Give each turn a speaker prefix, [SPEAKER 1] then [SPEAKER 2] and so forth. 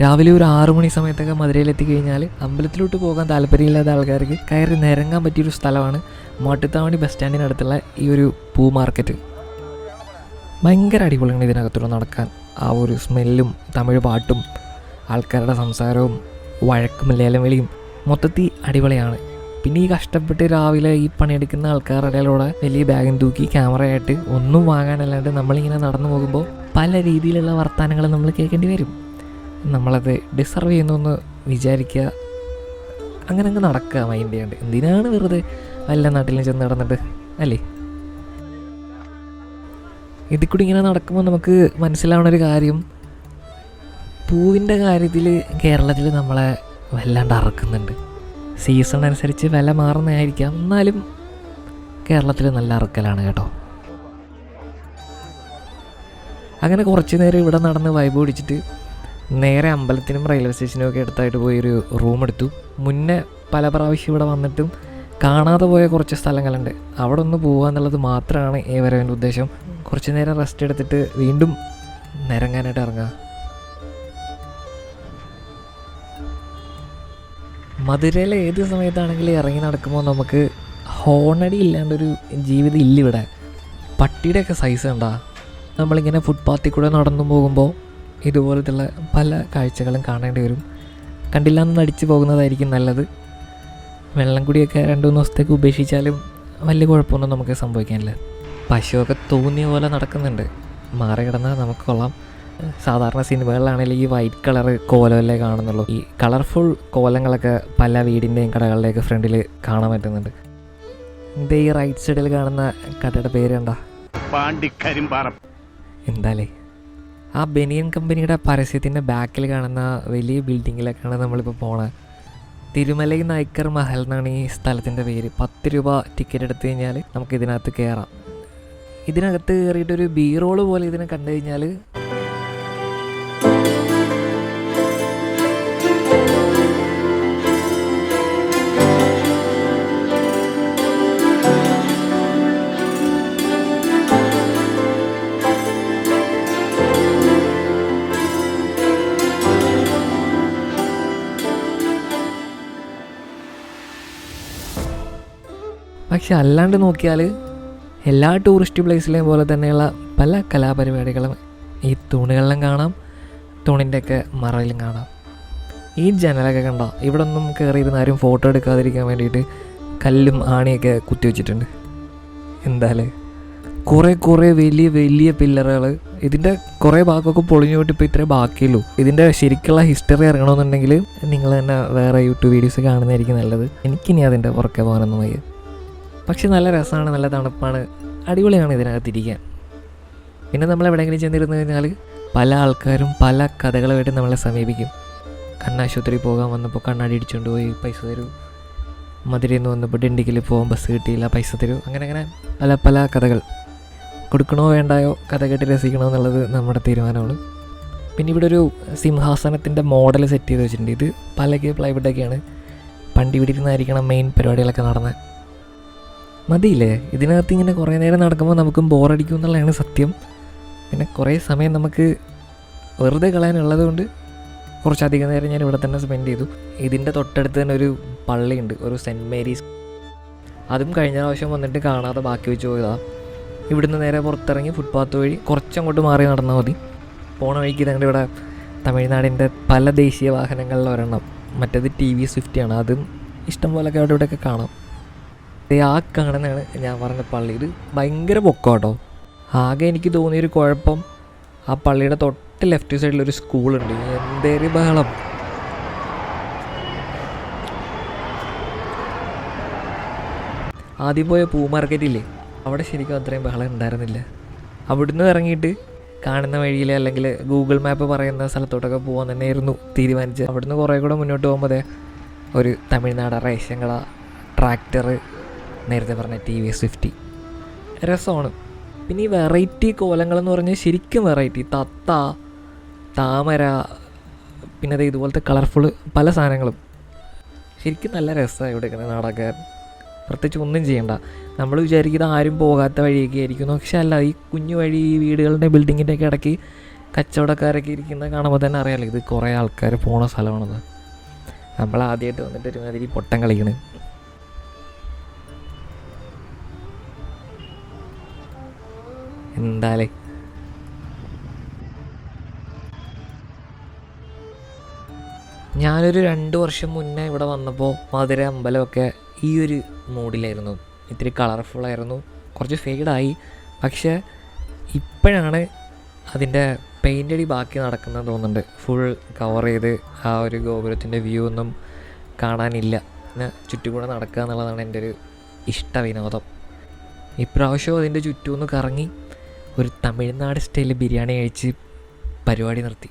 [SPEAKER 1] രാവിലെ ഒരു ആറു മണി സമയത്തൊക്കെ മധുരയിലെത്തി കഴിഞ്ഞാൽ അമ്പലത്തിലോട്ട് പോകാൻ താല്പര്യമില്ലാത്ത ആൾക്കാർക്ക് കയറി നിരങ്ങാൻ പറ്റിയൊരു സ്ഥലമാണ് മാട്ടുത്താവണി ബസ് സ്റ്റാൻഡിനടുത്തുള്ള ഈ ഒരു പൂ മാർക്കറ്റ്. ഭയങ്കര അടിപൊളിയാണ് ഇതിനകത്തൂടെ നടക്കാൻ. ആ ഒരു സ്മെല്ലും തമിഴ് പാട്ടും ആൾക്കാരുടെ സംസാരവും വഴക്കും ലേലവിളിയും മൊത്തത്തിൽ അടിപൊളിയാണ്. പിന്നെ ഈ കഷ്ടപ്പെട്ട് രാവിലെ ഈ പണിയെടുക്കുന്ന ആൾക്കാരുടെ കൂടെ വലിയ ബാഗും തൂക്കി ക്യാമറയായിട്ട് ഒന്നും വാങ്ങാനല്ലാണ്ട് നമ്മളിങ്ങനെ നടന്നു പോകുമ്പോൾ പല രീതിയിലുള്ള വർത്തമാനങ്ങൾ നമ്മൾ കേൾക്കേണ്ടി വരും. നമ്മളത് ഡിസർവ് ചെയ്യുന്നു വിചാരിക്കുക. അങ്ങനെ അങ്ങ് നടക്കുക മൈൻഡ് ചെയ്യാണ്ട് എന്തിനാണ് വെറുതെ വല്ല നാട്ടിലും ചെന്ന് നടന്നിട്ട് അല്ലേ? ഇതിൽ കൂടി ഇങ്ങനെ നടക്കുമ്പോൾ നമുക്ക് മനസ്സിലാവുന്ന ഒരു കാര്യം പൂവിന്റെ കാര്യത്തിൽ കേരളത്തിൽ നമ്മളെ വല്ലാണ്ട് അറക്കുന്നുണ്ട്. സീസൺ അനുസരിച്ച് വില മാറുന്നതായിരിക്കാം. എന്നാലും കേരളത്തിൽ നല്ല അറക്കലാണ് കേട്ടോ. അങ്ങനെ കുറച്ച് നേരം ഇവിടെ നടന്ന് വൈബ് പിടിച്ചിട്ട് നേരെ അമ്പലത്തിനും റെയിൽവേ സ്റ്റേഷനും ഒക്കെ അടുത്തായിട്ട് പോയി ഒരു റൂം എടുത്തു. മുന്നേ പല പ്രാവശ്യം ഇവിടെ വന്നിട്ടും കാണാതെ പോയ കുറച്ച് സ്ഥലങ്ങളുണ്ട്. അവിടെ ഒന്ന് പോകുക എന്നുള്ളത് മാത്രമാണ് ഈ വരവിന്റെ ഉദ്ദേശം. കുറച്ച് നേരം റെസ്റ്റ് എടുത്തിട്ട് വീണ്ടും നിരങ്ങാനായിട്ട് ഇറങ്ങുക. മധുരയിലെ ഏത് സമയത്താണെങ്കിലും ഇറങ്ങി നടക്കുമ്പോൾ നമുക്ക് ഹോണടി ഇല്ലാണ്ടൊരു ജീവിതം ഇല്ല ഇവിടെ പട്ടിയുടെയൊക്കെ സൈസ് ഉണ്ടാ നമ്മളിങ്ങനെ ഫുട്പാത്തിൽ കൂടെ നടന്നു പോകുമ്പോൾ ഇതുപോലത്തുള്ള പല കാഴ്ചകളും കാണേണ്ടി വരും. കണ്ടില്ല എന്ന് നടിച്ചു പോകുന്നതായിരിക്കും നല്ലത്. വെള്ളം കുടിയൊക്കെ രണ്ട് മൂന്ന് ദിവസത്തേക്ക് ഉപേക്ഷിച്ചാലും വലിയ കുഴപ്പമൊന്നും നമുക്ക് സംഭവിക്കാനില്ല. പശുവൊക്കെ തോന്നിയ പോലെ നടക്കുന്നുണ്ട്. മാറി കിടന്നാൽ നമുക്ക് കൊള്ളാം. സാധാരണ സിനിമകളിലാണെങ്കിൽ ഈ വൈറ്റ് കളർ കോലമല്ലേ കാണുന്നുള്ളൂ. ഈ കളർഫുൾ കോലങ്ങളൊക്കെ പല വീടിന്റെയും കടകളുടെയൊക്കെ ഫ്രണ്ടിൽ കാണാൻ പറ്റുന്നുണ്ട്. ഇത് ഈ റൈറ്റ് സൈഡിൽ കാണുന്ന കടയുടെ പേര് എന്താ?
[SPEAKER 2] പാണ്ടിക്കരിമ്പാറ.
[SPEAKER 1] എന്താലേ? ആ ബെനിയൻ കമ്പനിയുടെ പരസ്യത്തിന്റെ ബാക്കിൽ കാണുന്ന വലിയ ബിൽഡിങ്ങിലൊക്കെയാണ് നമ്മളിപ്പോൾ പോണത് തിരുമലൈ നായ്ക്കർ മഹൽ എന്നാണ് ഈ സ്ഥലത്തിന്റെ പേര്. പത്ത് രൂപ ടിക്കറ്റ് എടുത്തു കഴിഞ്ഞാൽ നമുക്ക് ഇതിനകത്ത് കയറാം ഇതിനകത്ത് കയറിയിട്ടൊരു ബീറോൾ പോലെ ഇതിനെ കണ്ടു കഴിഞ്ഞാൽ പക്ഷെ അല്ലാണ്ട് നോക്കിയാൽ എല്ലാ ടൂറിസ്റ്റ് പ്ലേസിലെയും പോലെ തന്നെയുള്ള പല കലാപരിപാടികളും ഈ തൂണുകളിലും കാണാം തൂണിന്റെയൊക്കെ മറയിലും കാണാം. ഈ ജനലൊക്കെ കണ്ടോ? ഇവിടെ ഒന്നും കയറിയിരുന്ന ആരും ഫോട്ടോ എടുക്കാതിരിക്കാൻ വേണ്ടിയിട്ട് കല്ലും ആണിയൊക്കെ കുത്തി വെച്ചിട്ടുണ്ട്. എന്തായാലും കുറേ കുറേ വലിയ വലിയ പില്ലറുകൾ ഇതിന്റെ കുറേ ഭാഗമൊക്കെ പൊളിഞ്ഞു പോയിട്ട് ഇപ്പോൾ ഇത്രേ ബാക്കിയുള്ളൂ. ഇതിന്റെ ശരിക്കുള്ള ഹിസ്റ്ററി അറിയണമെന്നുണ്ടെങ്കിൽ നിങ്ങൾ തന്നെ വേറെ യൂട്യൂബ് വീഡിയോസ് കാണുന്നതായിരിക്കും നല്ലത്. എനിക്കിനി അതിന്റെ പുറകെ പോകാനൊന്നും വയ്യ. പക്ഷെ നല്ല രസമാണ് നല്ല തണുപ്പാണ്. അടിപൊളിയാണ് ഇതിനകത്തിരിക്കാൻ. പിന്നെ നമ്മൾ എവിടെയെങ്കിലും ചെന്നിരുന്നു കഴിഞ്ഞാൽ പല ആൾക്കാരും പല കഥകളുമായിട്ട് നമ്മളെ സമീപിക്കും. കണ്ണാശുപത്രി പോകാൻ വന്നപ്പോൾ കണ്ണാടി ഇടിച്ചുകൊണ്ട് പോയി പൈസ തരൂ. മധുരയിൽ നിന്ന് വന്നപ്പോൾ ഡിണ്ടിക്കിൽ പോകാൻ ബസ് കിട്ടിയില്ല പൈസ തരൂ. അങ്ങനെ അങ്ങനെ പല പല കഥകൾ. കൊടുക്കണോ വേണ്ടായോ കഥ കേട്ട് രസിക്കണോ എന്നുള്ളത് നമ്മുടെ തീരുമാനമാണ്. പിന്നെ ഇവിടെ ഒരു സിംഹാസനത്തിന്റെ മോഡൽ സെറ്റ് ചെയ്ത് വെച്ചിട്ടുണ്ട്. ഇത് പലകെ പ്ലൈവുഡൊക്കെയാണ് പണ്ട് ഇവിടെ ഇരുന്നായിരിക്കണം മെയിൻ പരിപാടികളൊക്കെ നടന്നത് മതിയില്ലേ? ഇതിനകത്ത് ഇങ്ങനെ കുറേ നേരം നടക്കുമ്പോൾ നമുക്കും ബോറടിക്കും എന്നുള്ളതാണ് സത്യം. പിന്നെ കുറേ സമയം നമുക്ക് വെറുതെ കളയാനുള്ളത് കൊണ്ട് കുറച്ചധികം നേരം ഞാൻ ഇവിടെ തന്നെ സ്പെൻഡ് ചെയ്തു. ഇതിന്റെ തൊട്ടടുത്ത് തന്നെ ഒരു പള്ളിയുണ്ട് ഒരു സെന്റ് മേരീസ്. അതും കഴിഞ്ഞ പ്രാവശ്യം വന്നിട്ട് കാണാതെ ബാക്കി വെച്ച് പോയതാണ് ഇവിടുന്ന് നേരെ പുറത്തിറങ്ങി ഫുട്പാത്ത് വഴി കുറച്ചങ്ങോട്ട് മാറി നടന്നാൽ മതി. പോണ വഴിക്ക് ഞങ്ങളുടെ ഇവിടെ തമിഴ്നാടിന്റെ പല ദേശീയ വാഹനങ്ങളിൽ ഒരെണ്ണം. മറ്റേത് ടി വി സ്വിഫ്റ്റിയാണ് അതും ഇഷ്ടം പോലൊക്കെ അവിടെ ഇവിടെയൊക്കെ കാണാം. ആ കാണുന്നതാണ് ഞാൻ പറഞ്ഞ പള്ളി. ഇത് ഭയങ്കര പൊക്കോട്ടോ. ആകെ എനിക്ക് തോന്നിയൊരു കുഴപ്പം ആ പള്ളിയുടെ തൊട്ട് ലെഫ്റ്റ് സൈഡിലൊരു സ്കൂളുണ്ട്. എന്തേരി ബഹളം. ആദ്യം പോയ പൂ മാർക്കറ്റില്ലേ? അവിടെ ശരിക്കും അത്രയും ബഹളം ഉണ്ടായിരുന്നില്ല. അവിടുന്ന് ഇറങ്ങിയിട്ട് കാണുന്ന വഴിയിൽ അല്ലെങ്കിൽ ഗൂഗിൾ മാപ്പ് പറയുന്ന സ്ഥലത്തോട്ടൊക്കെ പോകാൻ തന്നെയായിരുന്നു തീരുമാനിച്ചത്. അവിടുന്ന് കുറേ കൂടെ മുന്നോട്ട് പോകുമ്പോൾ ഒരു തമിഴ്നാട് റേഷൻ കട ട്രാക്ടർ നേരത്തെ പറഞ്ഞ ടി വി സ്വിഫ്റ്റി. രസമാണ്. പിന്നെ ഈ വെറൈറ്റി കോലങ്ങളെന്ന് പറഞ്ഞാൽ ശരിക്കും വെറൈറ്റി തത്ത താമര പിന്നെ ദേ ഇതുപോലത്തെ കളർഫുൾ പല സാധനങ്ങളും. ശരിക്കും നല്ല രസമാണ് ഇവിടെ ഇങ്ങനെ നടക്കാൻ. പ്രത്യേകിച്ച് ഒന്നും ചെയ്യണ്ട. നമ്മൾ വിചാരിക്കുന്നത് ആരും പോകാത്ത വഴിയൊക്കെ ആയിരിക്കും പക്ഷെ അല്ല ഈ കുഞ്ഞു വഴി ഈ വീടുകളുടെ ബിൽഡിങ്ങിന്റെ ഒക്കെ ഇടയ്ക്ക് കച്ചവടക്കാരൊക്കെ ഇരിക്കുന്നത് കാണുമ്പോൾ തന്നെ അറിയാലോ ഇത് കുറേ ആൾക്കാർ പോണ സ്ഥലമാണെന്ന്. നമ്മൾ ആദ്യമായിട്ട് വന്നിട്ട് ഒരുമാതിരി പൊട്ടം കളിക്കണ്. എന്താലേ ഞാനൊരു രണ്ട് വർഷം മുന്നേ ഇവിടെ വന്നപ്പോൾ മധുര അമ്പലമൊക്കെ ഈ ഒരു മൂഡിലായിരുന്നു ഇത്തിരി കളർഫുള്ളായിരുന്നു കുറച്ച് ഫെയ്ഡായി പക്ഷേ ഇപ്പോഴാണ് അതിന്റെ പെയിന്റ് അടി ബാക്കി നടക്കുന്നത് തോന്നുന്നുണ്ട്. ഫുൾ കവർ ചെയ്ത് ആ ഒരു ഗോപുരത്തിന്റെ വ്യൂ ഒന്നും കാണാനില്ല. പിന്നെ ചുറ്റുകൂടെ നടക്കുക എന്നുള്ളതാണ് എന്റെ ഒരു ഇഷ്ട വിനോദം. ഇപ്രാവശ്യം അതിന്റെ ചുറ്റുമൊന്ന് കറങ്ങി ഒരു തമിഴ്നാട് സ്റ്റൈലിൽ ബിരിയാണി കഴിച്ച് പരിപാടി നിർത്തി.